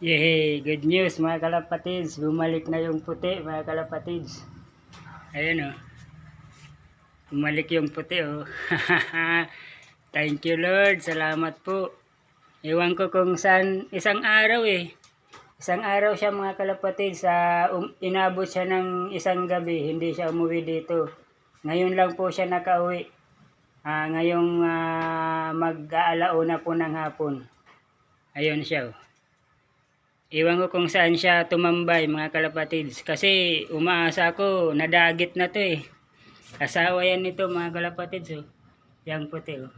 Yehey, good news mga kalapatids. Bumalik na yung puti mga kalapatids. Ayan o. Bumalik yung puti o. Thank you Lord. Salamat po. Ewan ko kung saan isang araw eh. Isang araw siya mga kalapatids. Sa um, inabot siya ng isang gabi. Hindi siya umuwi dito. Ngayon lang po siya nakauwi. Ah, ngayong ah, mag-aalauna po ng hapon. Ayun siya oh. Iwan ko kung saan siya tumambay mga kalapatids. Kasi umaasa ako, nadagit na to eh. Asawa yan nito mga kalapatids oh. Yang puti oh.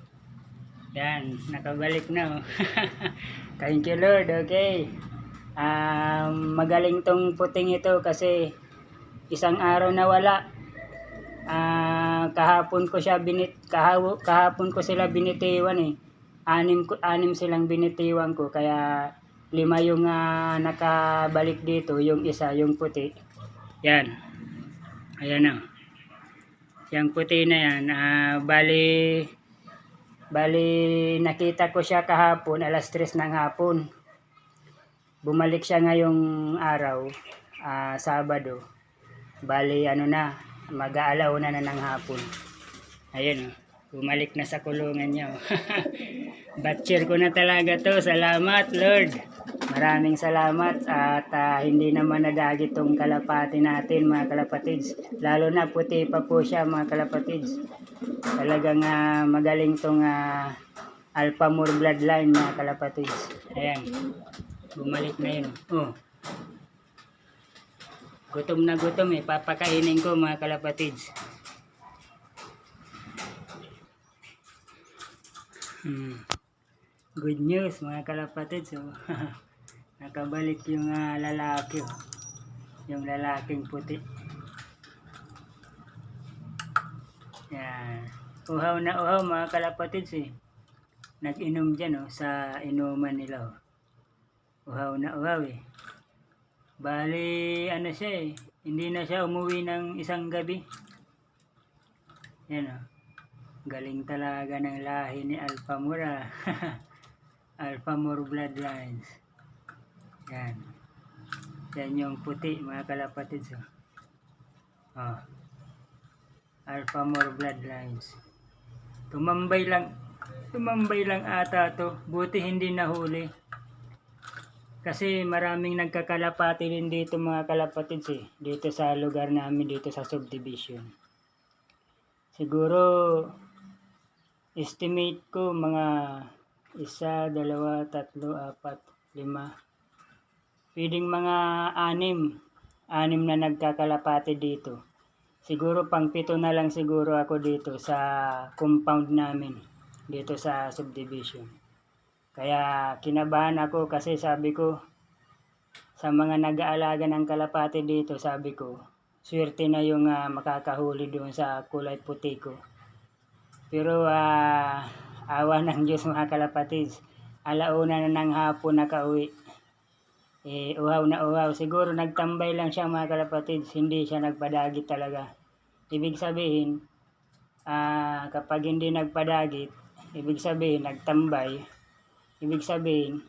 Yan, nakabalik na oh. Thank you Lord, okay. Um, magaling tong puting ito kasi isang araw na wala. Ah, kahapon ko siya binit kahapon ko sila binitiwan eh. Anim anim silang binitiwan ko kaya lima yung ah, nakabalik dito, yung isa, yung puti. Yan. Ayan na. Yung puti na yan, ah, bali, bali nakita ko siya kahapon, alas 3 ng hapon. Bumalik siya ngayong araw, ah, Sabado. Bali, ano na, mag-aalaw na na ng hapon. Ayun, oh. bumalik na sa kulungan niya. oh. Batcher ko na talaga to. Salamat, Lord. Maraming salamat at ah, hindi naman nadagit tong kalapati natin mga kalapatids. Lalo na puti pa po siya mga kalapatids. Talagang ah, magaling tong uh, Alpha Moor bloodline mga kalapatids. Ayan. Bumalik na yun. Oh. Gutom na gutom eh. Papakainin ko mga kalapatids. Hmm. Good news mga kalapatids. Oh. Nakabalik yung ah, lalaki. Oh. Yung lalaking puti. Yan. Uhaw na uhaw mga kalapatids eh. Nag-inom dyan oh, sa inuman nila. Oh. Uhaw na uhaw eh. Bali, ano siya eh. Hindi na siya umuwi ng isang gabi. Yan o. Galing talaga ng lahi ni Alpha Mura. Alpha Mur Bloodlines. Yan. Yan yung puti, mga kalapatids. Oh. oh. Alpha Mur Bloodlines. Tumambay lang. Tumambay lang ata to. Buti hindi nahuli. Kasi maraming nagkakalapati din dito mga kalapatids eh. Dito sa lugar namin, dito sa subdivision. Siguro, estimate ko mga isa, dalawa, tatlo, apat, lima. Pwedeng mga anim. Anim na nagkakalapati dito. Siguro pang pito na lang siguro ako dito sa compound namin. Dito sa subdivision. Kaya kinabahan ako kasi sabi ko sa mga nag-aalaga ng kalapati dito, sabi ko, swerte na yung ah, makakahuli doon sa kulay puti ko. Pero ah, awa ng Diyos mga kalapatids, alauna na ng hapon nakauwi. Eh, uhaw na uhaw. Siguro nagtambay lang siya mga kalapatids, hindi siya nagpadagit talaga. Ibig sabihin, ah, kapag hindi nagpadagit, ibig sabihin nagtambay, Ibig sabihin,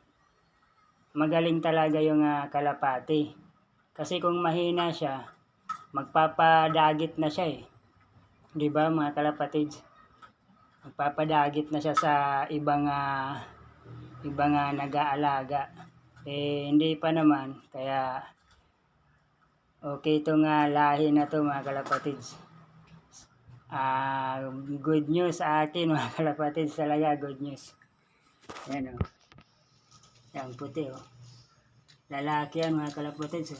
magaling talaga yung ah, kalapati. Kasi kung mahina siya, magpapadagit na siya eh. 'Di ba mga kalapatids? Magpapadagit na siya sa ibang ah, ibang ah, nag-aalaga. Eh hindi pa naman kaya okay itong ah, lahi na to mga kalapatids. Ah, good news sa akin mga kalapatids talaga good news. Yan o. Yan puti o. Lalaki yan mga kalapatids o.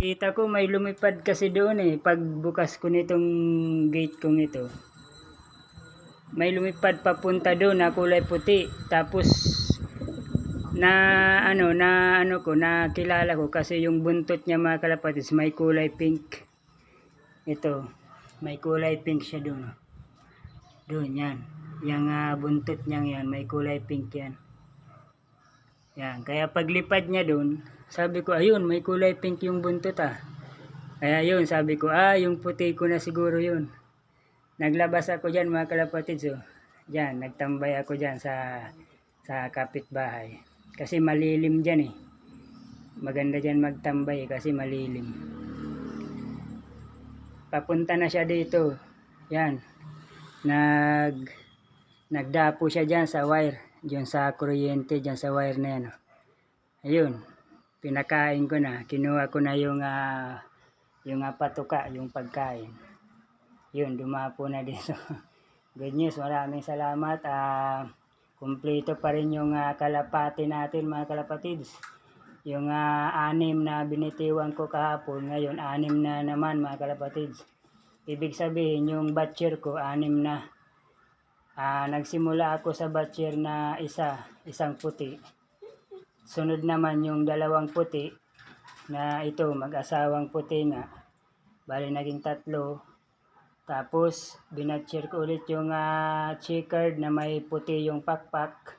Kita ko may lumipad kasi doon eh. Pagbukas ko nitong gate kong ito. May lumipad papunta doon na kulay puti. Tapos na ano na ano ko na kilala ko kasi yung buntot niya mga kalapatids may kulay pink. Ito. May kulay pink siya doon. Doon yan. Yung ah, buntot niyang yan, may kulay pink yan. Yan, kaya paglipad niya doon, sabi ko, ayun, may kulay pink yung buntot ah. Kaya yun, sabi ko, ah, yung puti ko na siguro yun. Naglabas ako dyan mga kalapatids oh. Diyan, nagtambay ako dyan sa, sa kapitbahay. Kasi malilim dyan eh. maganda dyan magtambay kasi malilim. Papunta na siya dito. Yan. Nag nagdapo siya dyan sa wire. Diyan sa kuryente, dyan sa wire na yan. oh. Ayun. Pinakain ko na. Kinuha ko na yung ah, yung ah, patuka, yung pagkain. Yun, dumapo na dito. Good news, maraming salamat. Ah, kumpleto pa rin yung ah, kalapati natin mga kalapatids. Yung ah, anim na binitiwan ko kahapon, ngayon anim na naman mga kalapatids. Ibig sabihin yung batcher ko anim na. Ah, nagsimula ako sa batcher na isa, isang puti. Sunod naman yung dalawang puti na ito mag-asawang puti nga. Bali naging tatlo. Tapos binatcher ko ulit yung ah, checkered na may puti yung pakpak.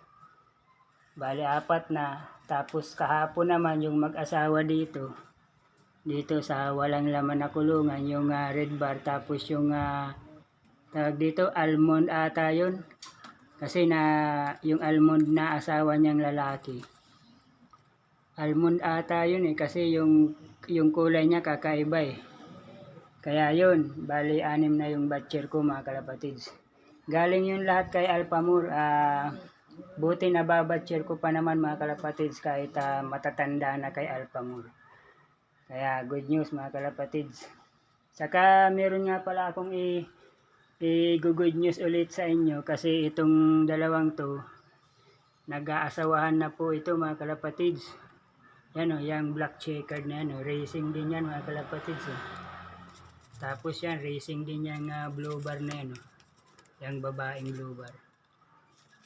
Bali apat na. Tapos kahapon naman yung mag-asawa dito. Dito sa walang laman na kulungan yung ah, red bar tapos yung ah, tawag dito almond ata yun. Kasi na yung almond na asawa niyang lalaki. Almond ata yun eh kasi yung yung kulay niya kakaiba eh. Kaya yun, bali anim na yung batcher ko mga kalapatids. Galing yun lahat kay Alpamur. Ah, buti na babatcher ko pa naman mga kalapatids kahit ah, matatanda na kay Alpamur. Kaya good news mga kalapatids. Saka meron nga pala akong i i-good news ulit sa inyo kasi itong dalawang to nag-aasawahan na po ito mga kalapatids. Yan o, yung black checkered na yan o. Racing din yan mga kalapatids o. Tapos yan, racing din yung uh, blue bar na yan o. Yung babaeng blue bar.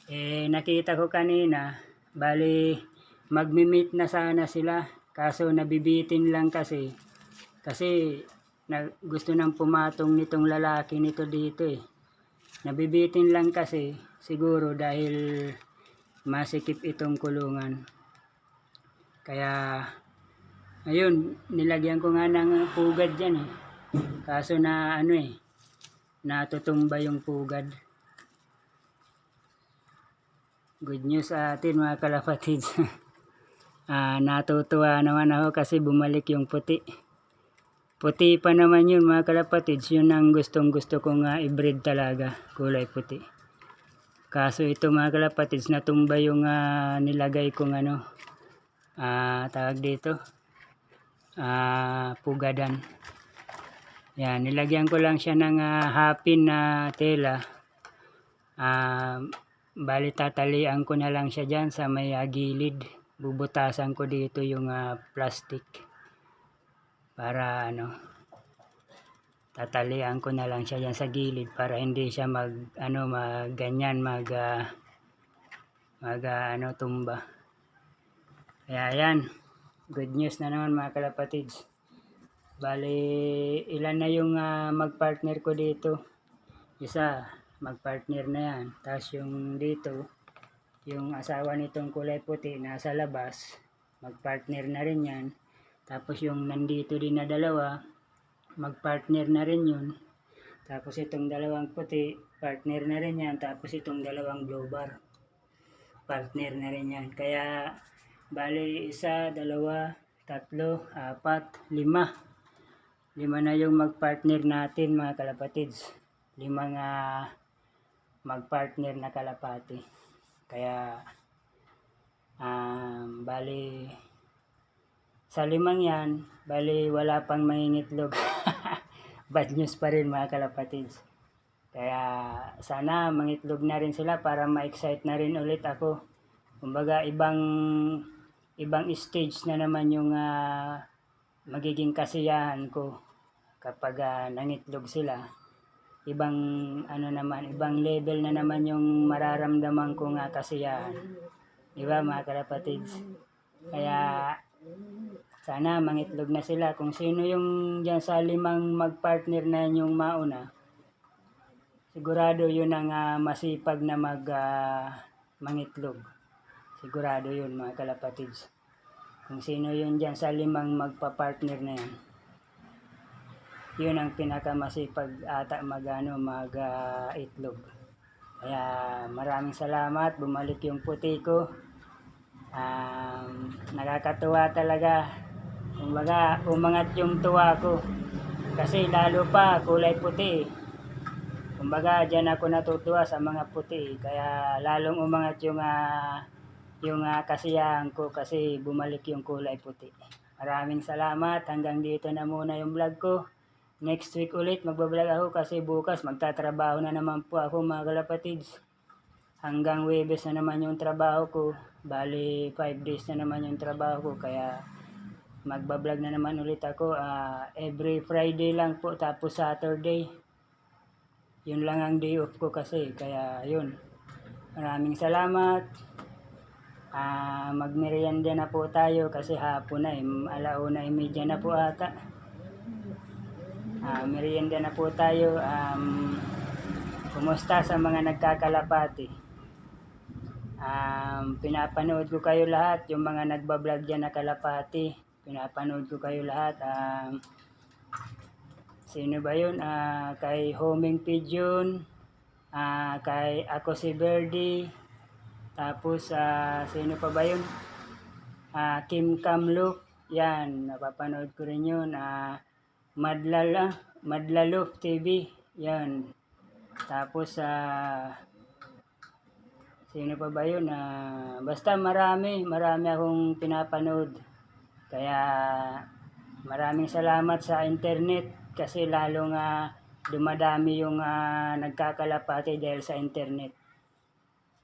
Eh, nakita ko kanina, bali, magmi-meet na sana sila. Kaso nabibitin lang kasi. Kasi, na, gusto nang pumatong nitong lalaki nito dito eh. Nabibitin lang kasi, siguro dahil masikip itong kulungan. Kaya, ayun, nilagyan ko nga ng pugad dyan eh. Kaso na ano eh, natutumba yung pugad. Good news sa atin mga kalapatids. ah, natutuwa naman ako kasi bumalik yung puti. Puti pa naman yun mga kalapatids. Yun ang gustong gusto kong uh, i-breed talaga. Kulay puti. Kaso ito mga kalapatids, natumba yung ah, nilagay kong ano, ah tawag dito, ah pugadan. Yan, nilagyan ko lang siya ng ah, hapin na tela. Ah, bali tatalian ko na lang siya dyan sa may ah, gilid. Bubutasan ko dito yung ah, plastic. Para ano, tatalian ko na lang siya dyan sa gilid para hindi siya mag ano mag ganyan mag ah, mag ah, ano tumba. Kaya yan, good news na naman mga kalapatids. Bali, ilan na yung ah, magpartner ko dito. Isa, magpartner na yan. Tapos yung dito, yung asawa nitong kulay puti nasa labas, magpartner na rin yan. Tapos yung nandito din na dalawa, magpartner na rin yun. Tapos itong dalawang puti, partner na rin yan. Tapos itong dalawang blue bar, partner na rin yan. Kaya, bali isa, dalawa, tatlo, apat, lima. Lima na yung magpartner natin mga kalapatids. Limang uh, magpartner na kalapati. Kaya, um, bali, sa limang yan, bali wala pang mangingitlog. Bad news pa rin mga kalapatids. Kaya sana mangitlog na rin sila para ma-excite na rin ulit ako. Kumbaga ibang ibang stage na naman yung ah, magiging kasiyahan ko kapag ah, nangitlog sila. Ibang ano naman, ibang level na naman yung mararamdaman ko nga kasiyahan. Di ba mga kalapatids? Kaya sana mangitlog na sila. Kung sino yung dyan sa limang magpartner na yun yung mauna, sigurado yun ang ah, masipag na mag ah, mangitlog. Sigurado yun mga kalapatids. Kung sino yun dyan sa limang magpa-partner na yan. Yun ang pinakamasipag ata mag, ano, mag ah, itlog. Kaya maraming salamat. Bumalik yung puti ko. Um, nakakatuwa talaga. Kumbaga, umangat yung tuwa ko. Kasi lalo pa, kulay puti. Kumbaga, dyan ako natutuwa sa mga puti. Kaya lalong umangat yung, ah, yung ah, kasiyahan ko kasi bumalik yung kulay puti. Maraming salamat. Hanggang dito na muna yung vlog ko. Next week ulit magbablog ako kasi bukas magtatrabaho na naman po ako mga kalapatids. Hanggang Webes na naman yung trabaho ko. Bali 5 days na naman yung trabaho ko kaya magbablog na naman ulit ako ah, every Friday lang po tapos Saturday. Yun lang ang day off ko kasi kaya yun. Maraming salamat. Ah, magmerienda na po tayo kasi hapon na eh. Alauna imedya na po ata. Ah, merienda na po tayo. Um, kumusta sa mga nagkakalapati? Um, pinapanood ko kayo lahat, yung mga nagbablog dyan na kalapati. Pinapanood ko kayo lahat. Um, sino ba yun? Ah, kay Homing Pigeon, ah, kay Ako si Birdie, tapos ah, sino pa ba yun? Ah, Kim Kamluk, yan, napapanood ko rin yun. Ah, Madlala, Madlaluf TV, yan. Tapos sa sino pa ba yun? Ah, basta marami, marami akong pinapanood. Kaya maraming salamat sa internet kasi lalo nga dumadami yung ah, nagkakalapati dahil sa internet.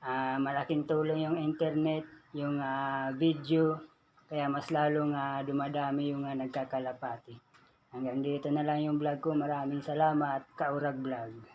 Ah, malaking tulong yung internet, yung ah, video, kaya mas lalong ah, dumadami yung ah, nagkakalapati. Hanggang dito na lang yung vlog ko. Maraming salamat. Kaurag Vlog.